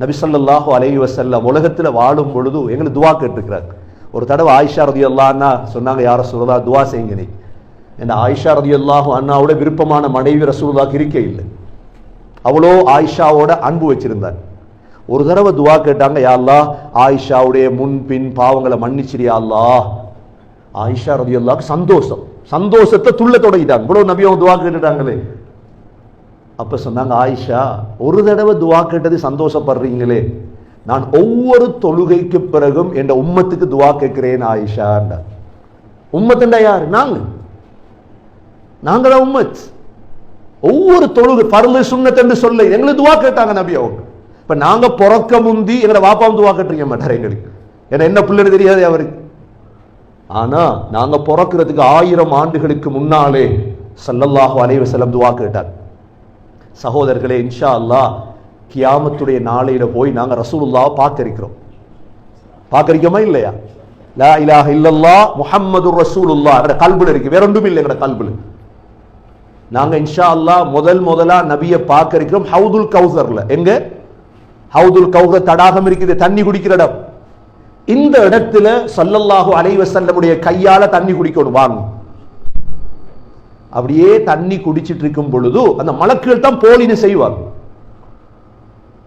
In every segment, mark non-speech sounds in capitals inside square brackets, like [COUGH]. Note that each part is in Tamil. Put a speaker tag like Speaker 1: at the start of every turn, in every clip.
Speaker 1: நபிசல்லாஹு அலைஹி வசல்லம் உலகத்துல வாழும் பொழுது எங்களுக்கு துவா கேட்டுருக்கிறாங்க ஒரு தடவை ஆயிஷா ரதி அல்லான்னா சொன்னாங்க யார சொல்றதா துவா செய்யுங்க நீ. என்ன ஆயிஷா ரதி அல்லாஹு அண்ணாவோட விருப்பமான மனைவி ரசூலுல்லாஹ் இருக்க இல்லை. அவ்வளோ ஆயிஷாவோட அன்பு வச்சிருந்தார். ஒரு தடவை துவா கேட்டாங்க யா ஆயிஷாவுடைய முன் பின் பாவங்களை மன்னிச்சிரியா அல்லாஹ். ஆயிஷா ரதி அல்லாஹ்க்கு சந்தோஷம். சந்தோஷத்தை துள்ள தொடங்கிட்டாங்க இவ்வளோ நபியும் துவா கேட்டுட்டாங்களே. அப்ப சொன்னாங்க ஆயிஷா ஒரு தடவை துவா கேட்டது சந்தோஷப்படுறீங்களே. நான் ஒவ்வொரு தொழுகைக்கு பிறகும் என் உம்மத்துக்கு துவா கேட்கிறேன் ஆயிஷாண்டா உம்மத்துண்டா யாரு? நாங்க. நாங்கள் தான் உம்மத். ஒவ்வொரு தொழுகை பரல சுண்ணத் சொல்ல எங்களுக்கு துவா கேட்டாங்க நபி அவங்க. இப்ப நாங்க பிறக்க முந்தி எங்களை வாப்பாவும் துவா கேட்டுருக்க மாட்டார் எங்களுக்கு. ஏன்னா என்ன பிள்ளைன்னு தெரியாது அவருக்கு. ஆனா நாங்க பிறக்கிறதுக்கு ஆயிரம் ஆண்டுகளுக்கு முன்னாலே சல்லல்லாஹு அலைவசலம் துவா கேட்டார். சகோதரர்களே இன்ஷா அல்லாஹ் கியாமத்துடைய நாளையில் போய் நாங்கள் ரசூலுல்லாவை பார்த்துருக்கிறோம். பார்க்குறீங்கம்மா இல்லையா? லா இலாஹ இல்லல்லா முஹம்மது ரசூலுல்லா எங்கட கல்பில் இருக்கு. வேற ஒன்றும் இல்லை எங்கட கல்புல. நாங்கள் இன்ஷா அல்லாஹ் முதல் முதலா நபியை பார்க்கறிக்கிறோம் ஹவுதுல் கௌசரில். எங்க? ஹவுதுல் கௌசர் தடாகம் இருக்குது தண்ணி குடிக்கிற இடம். இந்த இடத்துல சல்லல்லாஹு அலைவசல்லமுடைய கையால் தண்ணி குடிக்கணும். வாங்க. அப்படியே தண்ணி குடிச்சிட்டு இருக்கும் பொழுது அந்த மலக்குகள் தான் போலின்னு செய்வாங்க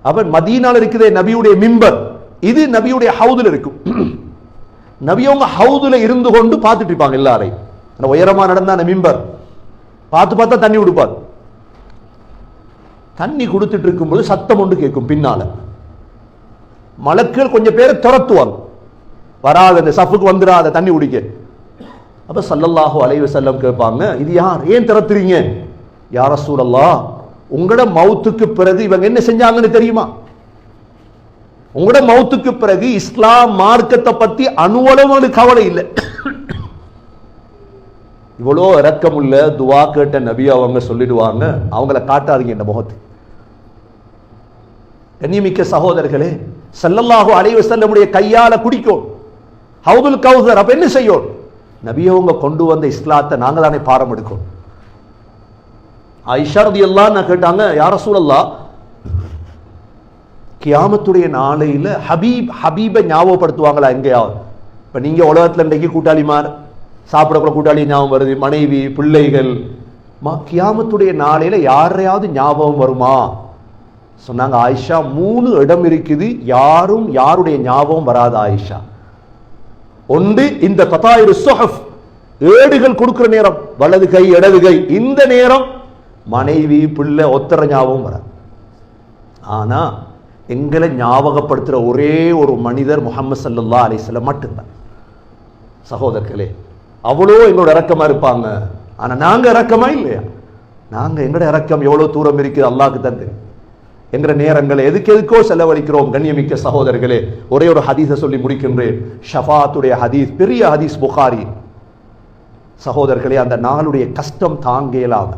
Speaker 1: அவன் மதியனால் இருக்குதே நபியுடைய மிம்பர். இது நபியுடைய ஹவுதுல இருக்கும். [CLEARS THROAT] நபியவங்க ஹவுதுல இருந்து கொண்டு பார்த்துட்டு இருப்பாங்க எல்லாரையும். அந்த உயரமா நடந்த அந்த மிம்பர். பார்த்து பார்த்தா தண்ணி கொடுப்பார். தண்ணி கொடுத்துட்டு இருக்கும்போது சத்தம் ஒன்று கேட்கும் பின்னால. மலக்குகள் கொஞ்சம் பேரை துரத்துவாங்க. வராத இந்த சஃபுக்கு வந்துடாத தண்ணி குடிக்க. அப்ப சல்லல்லாஹு அலைவு செல்லம் கேட்பாங்க இது யார்? ஏன் திறத்துறீங்க? யார சூழல்லா உங்களோட மௌத்துக்கு பிறகு இவங்க என்ன செஞ்சாங்கன்னு தெரியுமா? உங்களோட மௌத்துக்கு பிறகு இஸ்லாம் மார்க்கத்தை பத்தி அணுவளவு கவலை இல்லை. இவ்வளோ இரக்கமுள்ள துவா கேட்ட நபி அவங்க சொல்லிடுவாங்க அவங்கள காட்டாதீங்க இந்த முகத்தை. கண்ணியமிக்க சகோதரர்களே சல்லல்லாஹு அலைஹி வஸல்லமுடைய கையால குடிக்கும். ஹவுதுல் கவுதர் அப்ப என்ன செய்யும்? நபியவங்க கொண்டு வந்த இஸ்லாத்தை நாங்கள் தானே பாரம் எடுக்கணும். ஐஷாரதி எல்லாம் நான் கேட்டாங்க யார சூழல்லா கியாமத்துடைய நாளையில ஹபீப் ஹபீபை ஞாபகப்படுத்துவாங்களா எங்கேயாவது? இப்ப நீங்க உலகத்துல இன்றைக்கு கூட்டாளிமார் சாப்பிடக்கூட கூட்டாளி ஞாபகம் வருது மனைவி பிள்ளைகள். கியாமத்துடைய நாளையில யாரையாவது ஞாபகம் வருமா? சொன்னாங்க ஆயிஷா மூணு இடம் இருக்குது யாரும் யாருடைய ஞாபகம் வராது ஆயிஷா ஒன்று இந்த கதாயிரு சொஹப் ஏடுகள் கொடுக்கிற நேரம் வலது கை இடது கை. இந்த நேரம் மனைவி பிள்ளை ஒத்தர ஞாபகம் வர ஆனா எங்களை ஞாபகப்படுத்துகிற ஒரே ஒரு மனிதர் முகமது சல்லா அலிஸ்ல மட்டும்தான். சகோதரர்களே அவ்வளோ எங்களோட இறக்கமா இருப்பாங்க. ஆனா நாங்க இறக்கமா இல்லையா? நாங்க எங்களோட இறக்கம் எவ்வளோ தூரம் இருக்குது? அல்லாஹ்க்கு தான் தெரியும். என்கிற நேரங்களை எதுக்கு எதுக்கோ செலவழிக்கிறோம் கண்ணியமிக்க சகோதரர்களே. ஒரே ஒரு ஹதீஸை சொல்லி முடிக்கின்றேன். ஷஃபாத்துடைய ஹதீஸ் பெரிய ஹதீஸ் புகாரி. சகோதரர்களே அந்த நாளுடைய கஷ்டம் தாங்க இயலாம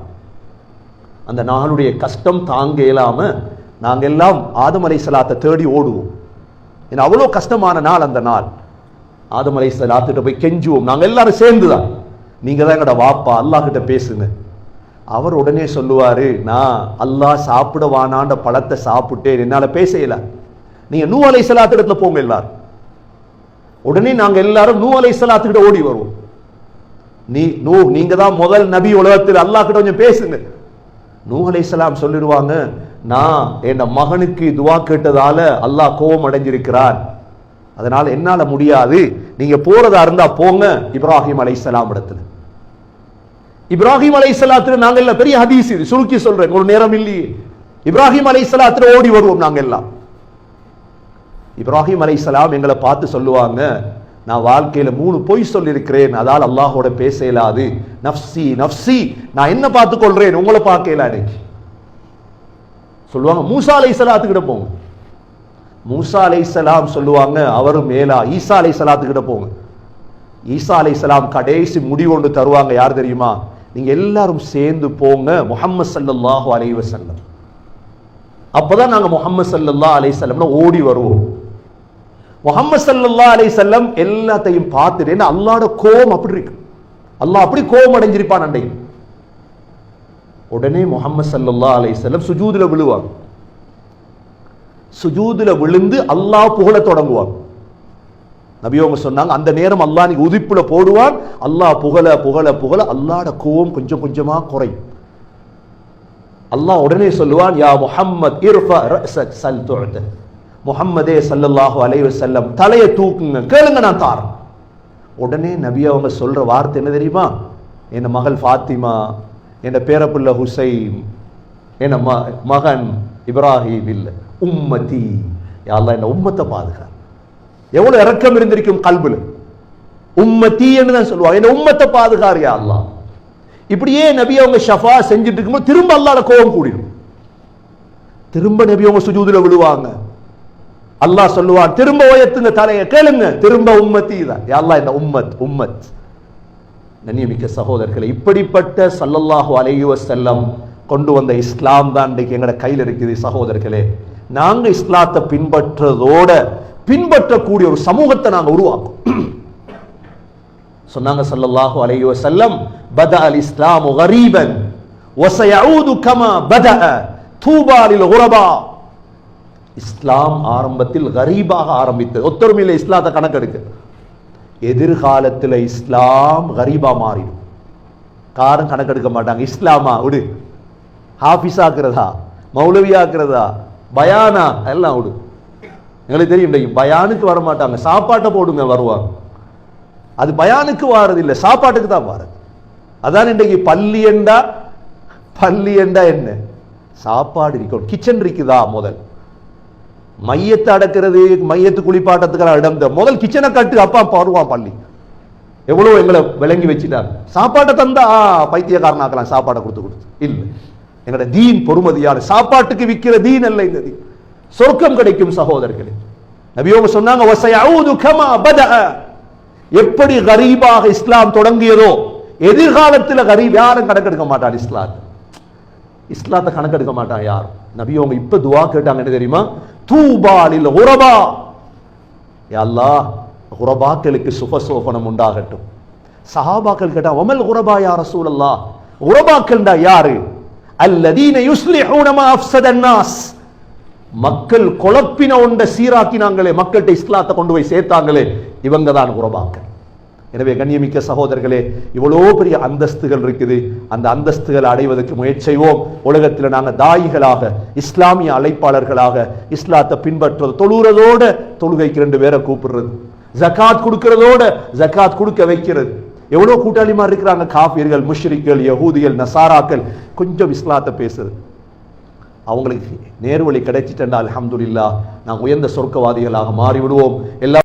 Speaker 1: அந்த நாளுடைய கஷ்டம் தாங்க இயலாம நாங்க எல்லாம் ஆதமலை சலாத்தை தேடி ஓடுவோம். ஏன்னா அவ்வளோ கஷ்டமான நாள் அந்த நாள். ஆதமலை அலை சலாத்துட்டு போய் கெஞ்சுவோம். நாங்கள் எல்லாரும் சேர்ந்துதான். நீங்க தான் என்னோட வாப்பா அல்லாஹ்கிட்ட பேசுங்க. அவர் உடனே சொல்லுவார் நான் அல்லாஹ் சாப்பிட வானாண்ட பழத்தை சாப்பிட்டேன். என்னால் பேசல நீங்கள் நூ அலை சலாத்து போங்க எல்லாரும். உடனே நாங்கள் எல்லாரும் நூ அலை சலாத்துக்கிட்ட ஓடி வருவோம். நீ நூ நீங்க தான் முதல் நபி உலகத்தில் அல்லாஹ் கிட்ட கொஞ்சம் பேசுங்க. நூ அலை சலாம் சொல்லிடுவாங்க நான் என் மகனுக்கு துவா கேட்டதால அல்லாஹ் கோபம் அடைஞ்சிருக்கிறார். அதனால் என்னால் முடியாது. நீங்கள் போகிறதா இருந்தால் போங்க. இப்ராஹிம் அலை சலாம் இடத்துல. இப்ராஹிம் அலை சலாத்துல நாங்க எல்லாம் பெரிய ஹதீஸ் இது. சுருக்கி சொல்றேன். ஒரு நேரம் இல்லையே. இப்ராஹிம் அலை சலாத்துல ஓடி வருவோம் நாங்க எல்லாம் இப்ராஹிம் அலை சலாம் எங்களை பார்த்து சொல்லுவாங்க நான் வாழ்க்கையில மூணு பொய் சொல்லியிருக்கிறேன். அதால் அல்லாஹோட பேச இயலாது. நப்சி நப்சி நான் என்ன பார்த்து கொள்றேன்? உங்களை பார்க்க இயலாது. சொல்லுவாங்க மூசா அலை சலாத்துக்கிட்ட போங்க. மூசா அலை சலாம் சொல்லுவாங்க அவரும் மேலா. ஈசா அலை சலாத்துக்கிட்ட போங்க. ஈசா அலை சலாம் கடைசி முடிவு ஒன்று தருவாங்க யார் தெரியுமா? நீங்க எல்லாரும் சேர்ந்து போங்க முகம்மது சல்லல்லாஹு அலைஹி வஸல்லம். அப்போதான் நாங்க முகம்மது சல்லல்லா அலை வஸல்லம் ஓடி வருவோம். முகம்மது சல்லல்லா அலை செல்லம் எல்லாத்தையும் பார்த்துட்டு ஏன்னா அல்லாட கோபம் அப்படி இருக்கு? அல்லாஹ் அப்படி கோபம் அடைஞ்சிருப்பான் அண்டை உடனே முகம்மது சல்லல்லா அலை செல்லம் சுஜூதில் விழுவாங்க. சுஜூதுல விழுந்து அல்லாஹ் புகழ தொடங்குவாங்க. நபியோங்க சொன்னாங்க அந்த நேரம் அல்லாஹ் நீ உதிப்புல போடுவான். அல்லாஹ் புகழ புகழ புகழ அல்லாட கோவம் கொஞ்சம் கொஞ்சமா குறையும். அல்லாஹ் உடனே சொல்லுவான் யா முஹம்மத் இர்ஃபா ரஸக் சல் துஅத. முஹம்மதே சல்லல்லாஹு அலைஹி வஸல்லம் தலையை தூக்குங்க கேளுங்க நான் தாரேன் உடனே நபி அவங்க சொல்ற வார்த்தை என்ன தெரியுமா? என் மகள் ஃபாத்திமா என் பேரப்புள்ள ஹுசைன் என் ம மகன் இப்ராஹிம் இல்ல உம்மதி. யா என்ன உம்மத்தை பாதுகா எவ்வளவு இறக்கம் இருந்திருக்கும் கல்புல? உம்மத்தி என்று தான் சொல்லுவாங்க. என்ன உம்மத்தை பாதுகாரியா அல்லாஹ். இப்படியே நபி அவங்க ஷஃபா செஞ்சுட்டு இருக்கும்போது திரும்ப அல்லாட கோபம் கூடிடும். திரும்ப நபி அவங்க சுஜூதுல விழுவாங்க. அல்லாஹ் சொல்லுவான் திரும்ப உயர்த்துங்க தலையை கேளுங்க. திரும்ப உம்மத்தி தான். யாரா அல்லாஹ் உம்மத் உம்மத். நன்னியமிக்க சகோதரர்களை இப்படிப்பட்ட சல்லல்லாஹு அலையுவ செல்லம் கொண்டு வந்த இஸ்லாம் தான் இன்றைக்கு எங்களோட கையில் இருக்குது சகோதரர்களே. நாங்கள் இஸ்லாத்தை பின்பற்றதோட பின்பற்றக்கூடிய ஒரு சமூகத்தை நாங்கள் உருவாக்கும் சொன்னாங்க சல்லல்லாஹு அலைஹி வஸல்லம் பத அல் இஸ்லாமு கரீபன் வசயஊது கமா பத தூபா லில் குரபா. இஸ்லாம் ஆரம்பத்தில் கரீபாக ஆரம்பித்தது. ஒத்தொருமையில் இஸ்லாத்தை கணக்கெடுக்க. எதிர்காலத்தில் இஸ்லாம் கரீபா மாறிடும். காரம் கணக்கெடுக்க மாட்டாங்க. இஸ்லாமா? விடு. ஹாஃபிஸ் ஆக்குறதா மௌலவி ஆக்குறதா பயானா? எல்லாம் விடு. எங்களுக்கு தெரியும் இன்னைக்கு பயானுக்கு வர மாட்டாங்க சாப்பாட்டை போடுங்க வருவாங்க. அது பயானுக்கு வாரது இல்லை சாப்பாட்டுக்கு தான் வாரது. அதான் இன்றைக்கு பள்ளி என்றா பள்ளி என்றா என்ன? சாப்பாடு இருக்கணும். கிச்சன் இருக்குதா முதல்? மையத்தை அடக்கிறது மையத்து குளிப்பாட்டத்துக்கான இடம் தான். முதல் கிச்சனை கட்டு அப்பா வருவான் பள்ளி எவ்வளவு எங்களை விளங்கி வச்சுட்டாங்க. சாப்பாட்டை தந்தா ஆ, பைத்தியக்காரனாக்கலாம் சாப்பாடை கொடுத்து கொடுத்து. இல்லை. எங்களோட தீன் பொறுமதியான சாப்பாட்டுக்கு விற்கிற தீன் அல்ல இந்த தீன். சொர்க்கம் கிடைக்கும் சகோதரர்களே. நபியோங்க சொன்னாங்க எப்படி கரீபாக இஸ்லாம் தொடங்கியதோ எதிர்காலத்தில் கரீப் யாரும் கணக்கெடுக்க மாட்டார் இஸ்லாம் இஸ்லாத்தை கணக்கெடுக்க மாட்டான் யாரும். நபியோங்க இப்ப துவா கேட்டாங்க என்ன தெரியுமா? தூபாலில் உரபா யா உரபாக்களுக்கு குரபாக்களுக்கு சுபசோபனம் உண்டாகட்டும். சஹாபாக்கள் கேட்டா ஒமல் உறபா யார சூழல்லா குரபாக்கள்டா யாரு? அல்லதீன யுஸ்லிஹூனமா மா நாஸ் மக்கள் குழப்பின ஒண்ட சீராக்கினாங்களே மக்கள்கிட்ட இஸ்லாத்தை கொண்டு போய் சேர்த்தாங்களே இவங்க தான் குரபாக்கள் எனவே கண்ணியமிக்க சகோதரர்களே இவ்வளோ பெரிய அந்தஸ்துகள் இருக்குது. அந்த அந்தஸ்துகளை அடைவதற்கு முயற்சிவோம் உலகத்தில் நாங்கள் தாயிகளாக இஸ்லாமிய அழைப்பாளர்களாக இஸ்லாத்தை பின்பற்றுறது தொழுறதோட தொழுகைக்கு ரெண்டு பேரை கூப்பிடுறது. ஜகாத் கொடுக்கறதோட ஜக்காத் கொடுக்க வைக்கிறது. எவ்வளோ கூட்டாளிமார் இருக்கிறாங்க? காபியர்கள் முஷ்ரிக்கள் யகூதிகள் நசாராக்கள். கொஞ்சம் இஸ்லாத்தை பேசுறது அவங்களுக்கு நேர்வழி கிடைச்சிட்டா அலமதுல்லா நாம் உயர்ந்த சொர்க்கவாதிகளாக மாறிவிடுவோம். எல்லா